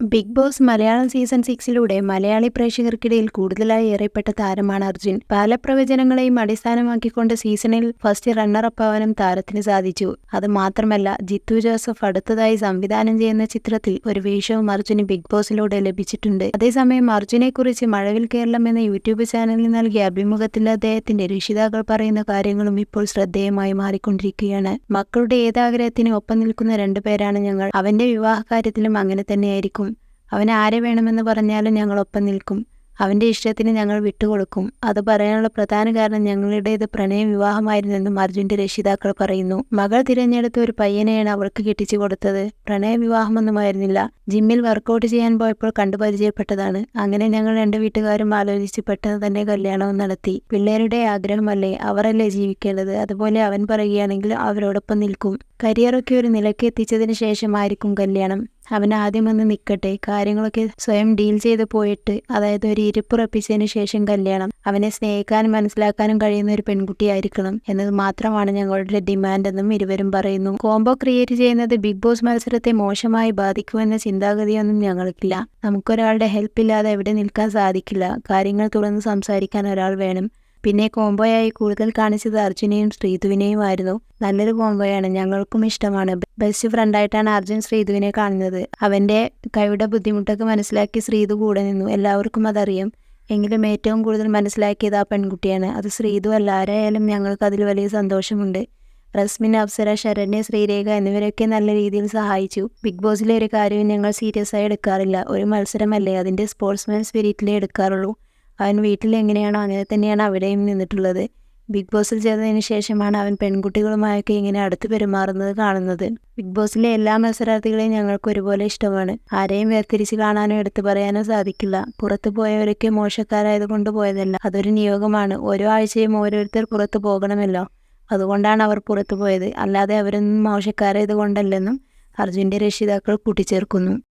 Big boss Malayalam season സിക്സിലൂടെ മലയാളി പ്രേക്ഷകർക്കിടയിൽ കൂടുതലായി ഏറെപ്പെട്ട താരമാണ് അർജുൻ. പല പ്രവചനങ്ങളെയും അടിസ്ഥാനമാക്കിക്കൊണ്ട് സീസണിൽ ഫസ്റ്റ് റണ്ണറപ്പ് ആവാനും താരത്തിന് സാധിച്ചു. അത് മാത്രമല്ല ജിത്തു ജോസഫ് അടുത്തതായി സംവിധാനം ചെയ്യുന്ന ചിത്രത്തിൽ ഒരു വേഷവും അർജുന് ബിഗ് ബോസിലൂടെ ലഭിച്ചിട്ടുണ്ട്. അതേസമയം അർജുനെക്കുറിച്ച് മഴവിൽ കേരളം എന്ന യൂട്യൂബ് ചാനലിൽ നൽകിയ അഭിമുഖത്തിൽ അദ്ദേഹത്തിന്റെ രക്ഷിതാക്കൾ പറയുന്ന കാര്യങ്ങളും ഇപ്പോൾ ശ്രദ്ധേയമായി മാറിക്കൊണ്ടിരിക്കുകയാണ്. മക്കളുടെ ഏതാഗ്രഹത്തിനും ഒപ്പം നിൽക്കുന്ന രണ്ടുപേരാണ് ഞങ്ങൾ. അവന്റെ വിവാഹ കാര്യത്തിലും അങ്ങനെ തന്നെയായിരിക്കും. അവൻ ആരെ വേണമെന്ന് പറഞ്ഞാലും ഞങ്ങളൊപ്പം നിൽക്കും. അവന്റെ ഇഷ്ടത്തിന് ഞങ്ങൾ വിട്ടുകൊടുക്കും. അത് പറയാനുള്ള പ്രധാന കാരണം ഞങ്ങളുടേത് പ്രണയ വിവാഹമായിരുന്നെന്നും അർജുന്റെ രക്ഷിതാക്കൾ പറയുന്നു. മകൾ തിരഞ്ഞെടുത്ത ഒരു പയ്യനെയാണ് അവൾക്ക് കെട്ടിച്ചു കൊടുത്തത്. പ്രണയ വിവാഹമൊന്നുമായിരുന്നില്ല. ജിമ്മിൽ വർക്കൗട്ട് ചെയ്യാൻ പോയപ്പോൾ കണ്ടുപരിചയപ്പെട്ടതാണ് അങ്ങനെ ഞങ്ങൾ രണ്ട് വീട്ടുകാരും ആലോചിച്ച് പെട്ടെന്ന് തന്നെ കല്യാണവും നടത്തി. പിള്ളേരുടെ ആഗ്രഹമല്ലേ അവരല്ലേ ജീവിക്കേണ്ടത്? അതുപോലെ അവൻ പറയുകയാണെങ്കിൽ അവരോടൊപ്പം നിൽക്കും. കരിയറൊക്കെ ഒരു നിലയ്ക്ക് എത്തിച്ചതിന് ശേഷമായിരിക്കും കല്യാണം. അവൻ ആദ്യം ഒന്ന് നിൽക്കട്ടെ കാര്യങ്ങളൊക്കെ സ്വയം ഡീൽ ചെയ്ത് പോയിട്ട് അതായത് ഒരു ഇരിപ്പുറപ്പിച്ചതിന് ശേഷം കല്യാണം. അവനെ സ്നേഹിക്കാനും മനസ്സിലാക്കാനും കഴിയുന്ന ഒരു പെൺകുട്ടിയായിരിക്കണം എന്നത് മാത്രമാണ് ഞങ്ങളുടെ ഡിമാൻഡ് എന്നും ഇരുവരും പറയുന്നു. കോംബോ ക്രിയേറ്റ് ചെയ്യുന്നത് ബിഗ് ബോസ് മത്സരത്തെ മോശമായി ബാധിക്കുമെന്ന ചിന്താഗതിയൊന്നും ഞങ്ങൾക്കില്ല. നമുക്കൊരാളുടെ ഹെൽപ്പ് ഇല്ലാതെ എവിടെ നിൽക്കാൻ സാധിക്കില്ല. കാര്യങ്ങൾ തുറന്ന് സംസാരിക്കാൻ ഒരാൾ വേണം. പിന്നെ കോംബോയായി കൂടുതൽ കാണിച്ചത് അർജുനെയും ശ്രീധുവിനെയും ആയിരുന്നു. നല്ലൊരു കോംബോയാണ്. ഞങ്ങൾക്കും ഇഷ്ടമാണ്. ബെസ്റ്റ് ഫ്രണ്ടായിട്ടാണ് അർജുൻ ശ്രീധുവിനെ കാണുന്നത്. അവന്റെ കൈയുടെ ബുദ്ധിമുട്ടൊക്കെ മനസ്സിലാക്കി ശ്രീധു കൂടെ നിന്നു. എല്ലാവർക്കും അതറിയാം. എങ്കിലും ഏറ്റവും കൂടുതൽ മനസ്സിലാക്കിയത് ആ പെൺകുട്ടിയാണ്. അത് ശ്രീധു അല്ല. ആരായാലും ഞങ്ങൾക്ക് അതിൽ വലിയ സന്തോഷമുണ്ട്. റസ്മിൻ അപ്സര ശരണ്യ ശ്രീരേഖ എന്നിവരൊക്കെ നല്ല രീതിയിൽ സഹായിച്ചു. ബിഗ് ബോസിലെ ഒരു കാര്യവും ഞങ്ങൾ സീരിയസ് ആയി എടുക്കാറില്ല. ഒരു മത്സരമല്ലേ അതിന്റെ സ്പോർട്സ്മാൻ സ്പിരിറ്റിലേ എടുക്കാറുള്ളൂ. അവൻ വീട്ടിൽ എങ്ങനെയാണോ അങ്ങനെ തന്നെയാണ് അവിടെയും നിന്നിട്ടുള്ളത്. ബിഗ് ബോസിൽ ചേർന്നതിന് ശേഷമാണ് അവൻ പെൺകുട്ടികളുമായൊക്കെ ഇങ്ങനെ അടുത്ത് പെരുമാറുന്നത് കാണുന്നത്. ബിഗ് ബോസിലെ എല്ലാ മത്സരാർത്ഥികളെയും ഞങ്ങൾക്ക് ഒരുപോലെ ഇഷ്ടമാണ്. ആരെയും വേർതിരിച്ച് കാണാനോ എടുത്തു പറയാനോ സാധിക്കില്ല. പുറത്തു പോയവരൊക്കെ മോശക്കാരായത് കൊണ്ട് പോയതല്ല. അതൊരു നിയോഗമാണ്. ഓരോ ആഴ്ചയും ഓരോരുത്തർ പുറത്തു പോകണമല്ലോ. അതുകൊണ്ടാണ് അവർ പുറത്തു പോയത്. അല്ലാതെ അവരൊന്നും മോശക്കാരായത് കൊണ്ടല്ലെന്നും അർജുന്റെ രക്ഷിതാക്കൾ കൂട്ടിച്ചേർക്കുന്നു.